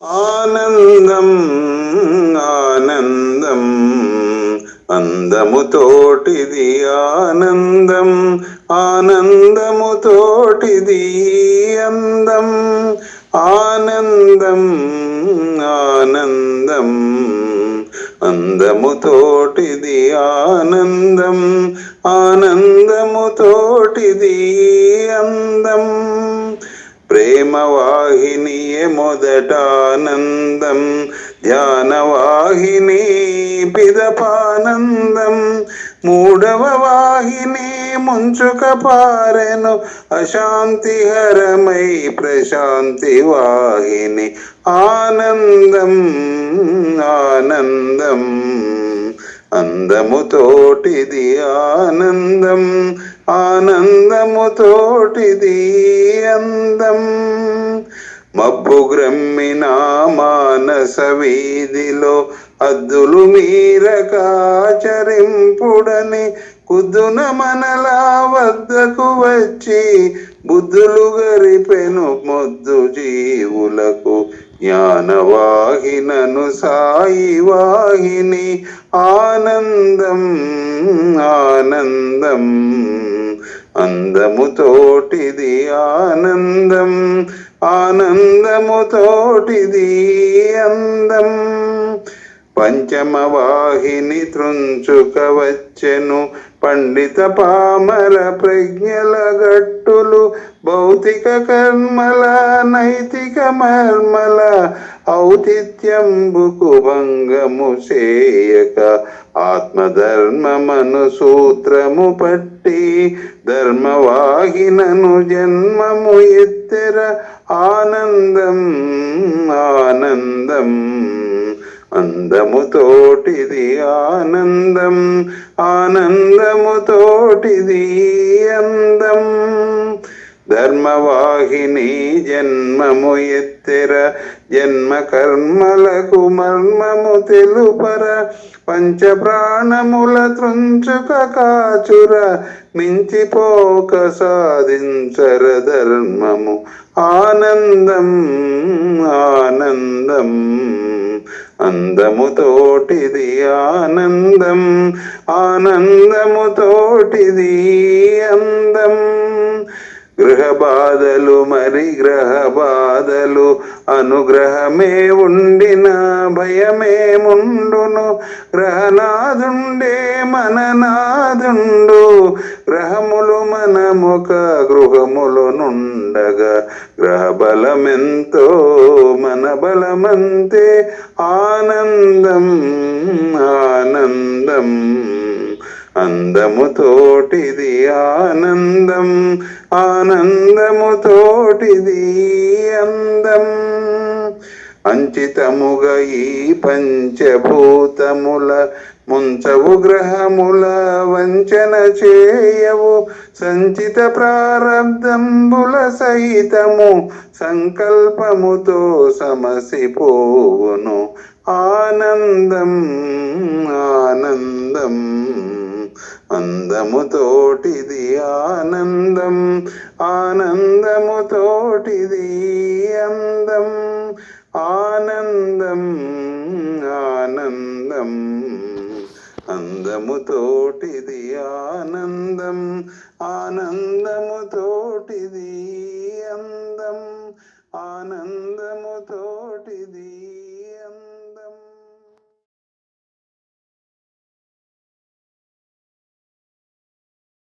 ఆనందం ఆనందం అందముతోటిది ఆనందం ఆనందముతోటిది అందం ఆనందం ఆనందం అందముతోటిది ఆనందం ఆనందముతోటిది అందం. ప్రేమ మొదటానందం. ధ్యానవాహిని పిదపానందం. మూడవ వాహిని ముంచుక పారెను అశాంతిహరమై ప్రశాంతి వాహిని ఆనందం ఆనందం. అందముతోటిది ఆనందం ఆనందముతోటిది అందం. మబ్బు గ్రమ్మిన మానస వీధిలో అద్దులు మీరకాచరింపుడని కుద్దున మనలా వద్దకు వచ్చి బుద్ధులు గరిపెను మొద్దు జీవులకు జ్ఞానవాహినను సాయి వాహిని ఆనందం ఆనందం. అందముతోటిది ఆనందం ఆనందముతోటిది అందం. పంచమవాహిని వాహిని వచ్చెను పండిత పామర ప్రజ్ఞల గట్టులు భౌతిక కర్మల నైతిక మర్మల ఔతిథ్యంబుకు భంగము చేయక. ఆత్మధర్మమను సూత్రము పట్టి ధర్మవాహినను జన్మము ఎత్తెర ఆనందం ఆనందం అందముతోటిది ఆనందం ఆనందముతోటిది అందం. ధర్మవాహిని జన్మము ఎత్తెర జన్మ కర్మలకు మర్మము తెలుపర. పంచ ప్రాణముల త్రుంచుక కాచుర మించిపోక సాధించర ధర్మము. ఆనందం ఆనందం. అందముతోటిది ఆనందం ఆనందముతోటిది అందం. గృహ బాధలు మరి గ్రహ బాధలు అనుగ్రహమే ఉండిన భయమే ముండును గ్రహనాథుండే మననాథుండు. గ్రహములు మనముక గృహములు నుండగా. గ్రహ బలమెంతో మన బలమంతే ఆనందం ఆనందం. అందముతోటిది ఆనందం ఆనందముతోటిది అందం. అంచితముగా ఈ పంచభూతముల ముంచవు గ్రహముల వంచన చేయవు. సంచిత ప్రారంధంబుల సహితము సంకల్పముతో సమసిపోవును. ఆనందం ఆనందం. అందముతోటిది ఆనందం ఆనందముతోటిది అందం ఆనందం ఆనందం. అందముతోటిది ఆనందం ఆనందముతోటిది అందం ఆనందముతోటిది